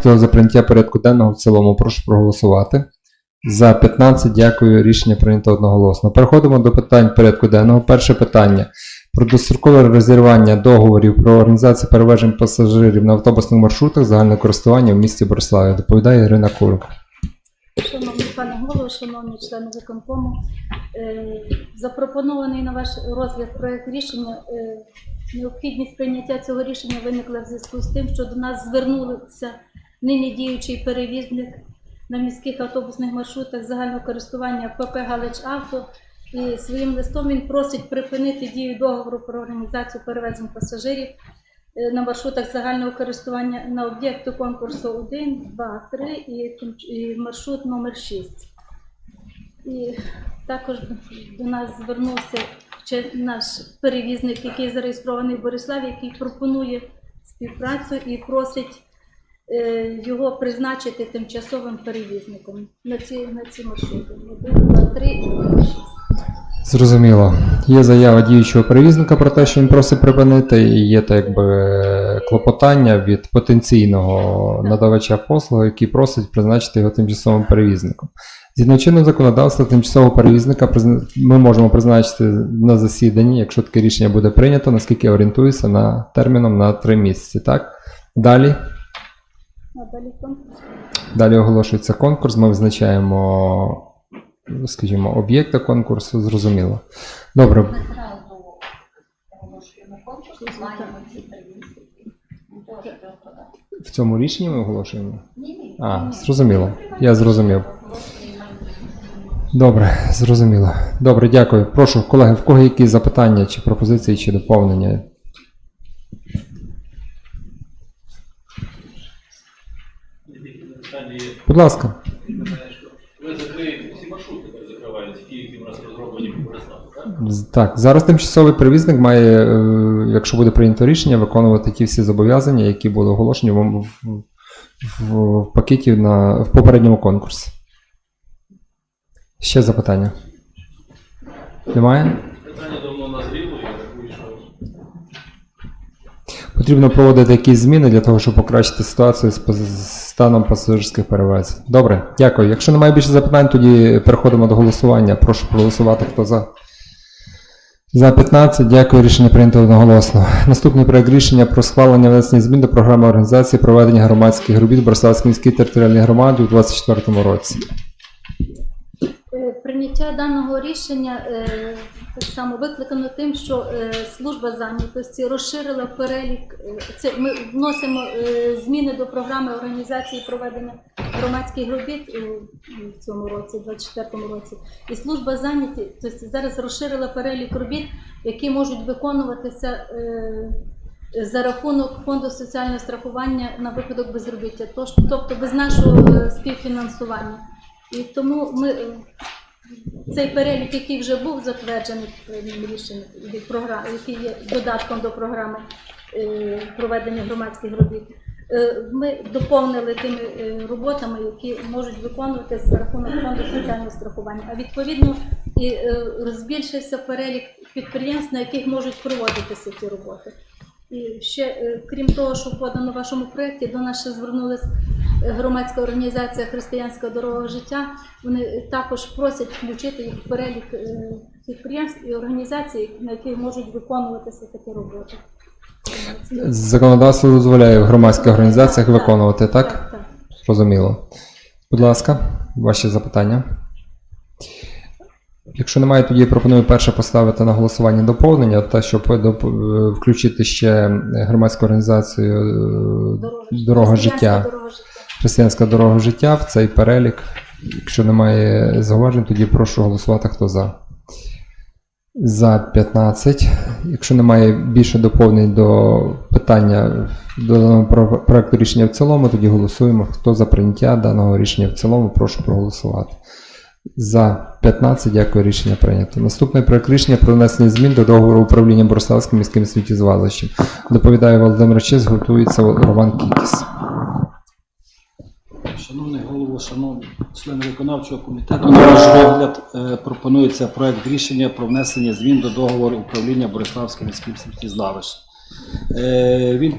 Хто за прийняття порядку денного в цілому, прошу проголосувати. За 15 дякую. Рішення прийнято одноголосно. Переходимо до питань порядку денного. Перше питання про дострокове розірвання договорів про організацію перевезень пасажирів на автобусних маршрутах загального користування в місті Бориславі. Доповідає Ірина Курик. Шановний пане голово, шановні члени виконкому, е, запропонований на ваш розгляд проект рішення. е, Необхідність прийняття цього рішення виникла в зв'язку з тим, що до нас звернулися нині діючий перевізник на міських автобусних маршрутах загального користування ПП Галич Авто. І своїм листом він просить припинити дію договору про організацію перевезень пасажирів е, на маршрутах загального користування на об'єкту конкурсу 1, 2, 3 і, маршрут номер 6. І також до нас звернувся наш перевізник, який зареєстрований в Бориславі, який пропонує співпрацю і просить його призначити тимчасовим перевізником на ці, на ці маршрути. 1, 2, 3 і 6. Зрозуміло. Є заява діючого перевізника про те, що він просить припинити, і є так якби клопотання від потенційного надавача послуги, який просить призначити його тимчасовим перевізником. Згідно чинного законодавства, тимчасового перевізника ми можемо призначити на засіданні, якщо таке рішення буде прийнято, наскільки я орієнтуюся, на терміном на 3 місяці. Так? Далі. Далі конкурс. Далі оголошується конкурс, ми визначаємо, скажімо, об'єкти конкурсу, зрозуміло. Добре, Одразу оголошуємо конкурс, маємо ці. Можете подати. в цьому рішенні ми оголошуємо. Ні, ні. А, зрозуміло. Я зрозумів. Добре, зрозуміло. Добре, дякую. Прошу, колеги, в кого які запитання, чи пропозиції, чи доповнення? Питання є, Будь ласка. ви закриєте всі маршрути, так закриваєте, ті, які в нас розроблені так? Так, зараз тимчасовий перевізник має, е, якщо буде прийнято рішення, виконувати ті всі зобов'язання, які були оголошені в, в, в, в пакеті на, в попередньому конкурсі. Ще запитання? Немає? Питання давно назріло, я рахую, що Потрібно проводити якісь зміни для того, щоб покращити ситуацію з станом пасажирських перевезень. Добре, дякую. Якщо немає більше запитань, тоді переходимо до голосування. Прошу проголосувати, хто за. За 15, дякую, рішення прийнято одноголосно. Наступний проект рішення про схвалення внесення змін до програми організації проведення громадських робіт Бориславської міської територіальної громади у 2024 році. Е, Прийняття даного рішення е, так само викликано тим, що е, служба зайнятості розширила перелік. е, Це ми вносимо е, зміни до програми організації проведення громадських робіт е, в цьому році, 24-му році. І служба зайнятості зараз розширила перелік робіт, які можуть виконуватися. За рахунок фонду соціального страхування на випадок безробіття, тобто без нашого співфінансування. І тому ми цей перелік, який вже був затверджений рішенням який є додатком до програми е, проведення громадських робіт, е, ми доповнили тими е, роботами, які можуть виконуватися за рахунок фонду соціального страхування. А відповідно і е, збільшився перелік підприємств, на яких можуть проводитися ці роботи. І ще, крім того, що подано в вашому проєкті, до нас ще звернулася е, громадська організація Християнська дорога життя. Вони е, також просять включити їх в перелік е, підприємств і організацій, на яких можуть виконуватися такі роботи. Законодавство дозволяє в громадських організаціях виконувати, так? Так, так. Зрозуміло. Будь ласка, ваші запитання. Якщо немає, тоді пропоную перше поставити на голосування доповнення, та щоб доп- е, включити ще громадську організацію е, Дорога життя, дорога життя. Християнська дорога життя в цей перелік. Якщо немає зауважень, тоді прошу голосувати, хто за. За 15. Якщо немає більше доповнень до питання до проекту рішення в цілому, тоді голосуємо. Хто за прийняття даного рішення в цілому, прошу проголосувати. За 15, дякую, рішення прийнято. Наступний проект рішення про внесення змін до договору управління Бориславським міським сміттєзвалищем. Доповідає Володимир Чис, готується Роман Кікіс. Шановний голово, шановні члени виконавчого комітету, на ваш розгляд е, пропонується проект рішення про внесення змін до договору управління Бориславським міським сміттєзвалищем. Е, Він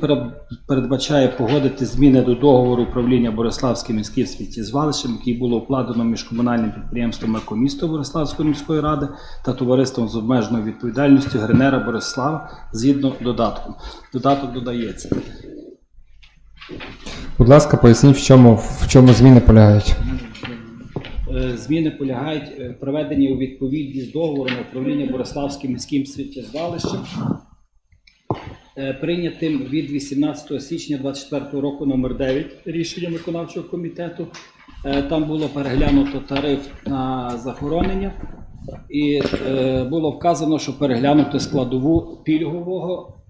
передбачає погодити зміни до договору управління Бориславським міським сміттєзвалищем, який було укладено між комунальним підприємством «Екомісто» Бориславської міської ради та товариством з обмеженою відповідальністю Гринера Борислава згідно додатку. Додаток додається. Будь ласка, поясніть, в чому, в чому зміни полягають. Е, Зміни полягають е, в приведенні у відповідність з договором управління Бориславським міським сміттєзвалищем, е, прийнятим від 18 січня 2024 року номер 9 рішенням виконавчого комітету. Е, Там було переглянуто тариф на захоронення, і е, було вказано, що переглянути складову пільгового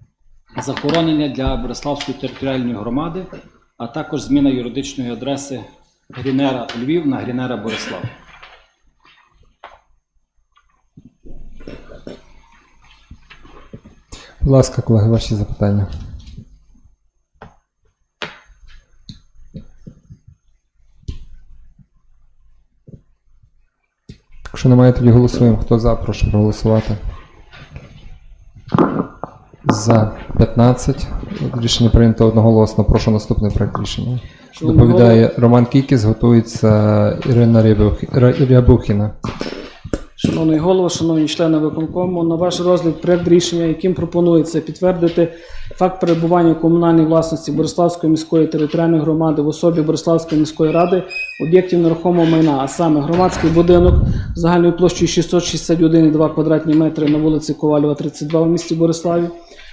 захоронення для Бориславської територіальної громади, а також зміна юридичної адреси Грінера Львів на Грінера Борислав. Будь ласка, колеги, ваші запитання. Якщо немає, тоді голосуємо. Хто за, прошу проголосувати. За 15. Рішення прийнято одноголосно. Прошу наступний проект рішення. Доповідає Роман Кікіс, готується Ірина Рябухіна. Шановний голово, шановні члени виконкому, на ваш розгляд проект рішення, яким пропонується підтвердити факт перебування у комунальній власності Бориславської міської територіальної громади в особі Бориславської міської ради об'єктів нерухомого майна, а саме громадський будинок загальною площею 661,2 квадратні метри на вулиці Ковалєва, 32 в місті Бориславі,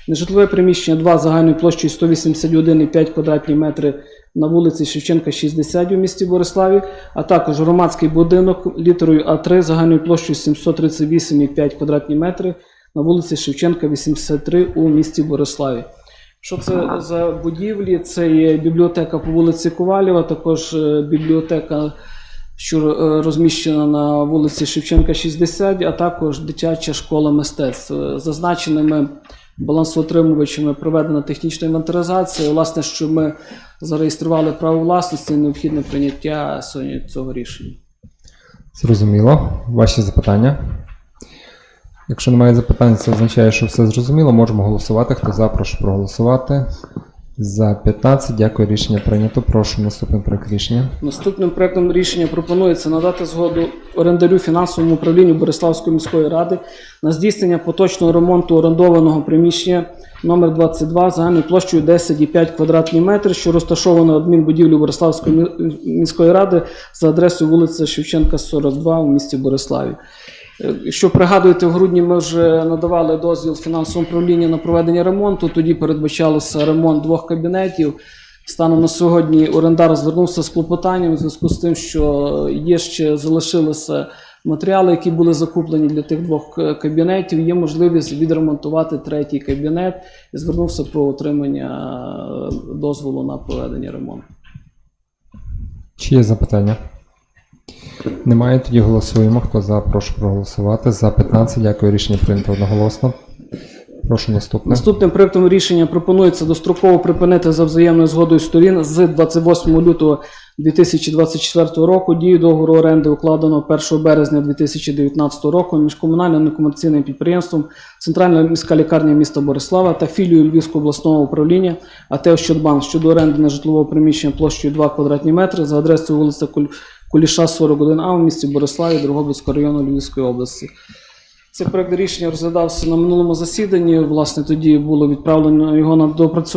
нежитлове приміщення 2 загальною площею 181,5 квадратні метри на вулиці Шевченка, 60 у місті Бориславі, а також громадський будинок літерою А3 загальною площею 738,5 квадратні метри на вулиці Шевченка, 83 у місті Бориславі. Що це за будівлі? Це є бібліотека по вулиці Ковалєва, також е, бібліотека, що е, розміщена на вулиці Шевченка, 60, а також дитяча школа мистецтв. Зазначеними балансоутримувачами проведена технічна інвентаризація. Власне, що ми зареєстрували право власності, необхідне прийняття сьогодні цього рішення. Зрозуміло. Ваші запитання. Якщо немає запитань, це означає, що все зрозуміло. Можемо голосувати. Хто за, прошу проголосувати. За 15. Дякую. Рішення прийнято. Прошу наступний проект рішення. Наступним проектом рішення пропонується надати згоду орендарю фінансовому управлінню Бориславської міської ради на здійснення поточного ремонту орендованого приміщення номер 22 загальною площею 10,5 квадратні метри, що розташовано адмінбудівлі Бориславської міської ради за адресою вулиця Шевченка, 42 у місті Бориславі. Е, Якщо пригадуєте, в грудні ми вже надавали дозвіл фінансовому управлінню на проведення ремонту. Тоді передбачалося ремонт двох кабінетів. Станом на сьогодні орендар звернувся з клопотанням у зв'язку з тим, що є ще залишилися матеріали, які були закуплені для тих двох е, кабінетів. Є можливість відремонтувати третій кабінет і звернувся про отримання е, дозволу на проведення ремонту. Чи є запитання? Немає, тоді голосуємо. Хто за, прошу проголосувати. За 15. Дякую. Рішення прийнято одноголосно. Прошу наступне. Наступним проектом рішення пропонується достроково припинити за взаємною згодою сторін з 28 лютого 2024 року дію договору оренди укладеного 1 березня 2019 року між комунальним некомерційним підприємством Центральна міська лікарня міста Борислава та філією Львівського обласного управління АТ «Ощадбанк» щодо оренди нежитлового приміщення площею 2 квадратні метри за адресою вулиця Куль- Куліша 41А в місті Бориславі Дрогобицького району Львівської області. Цей проект рішення розглядався на минулому засіданні. Власне, тоді було відправлено його на доопрацювання.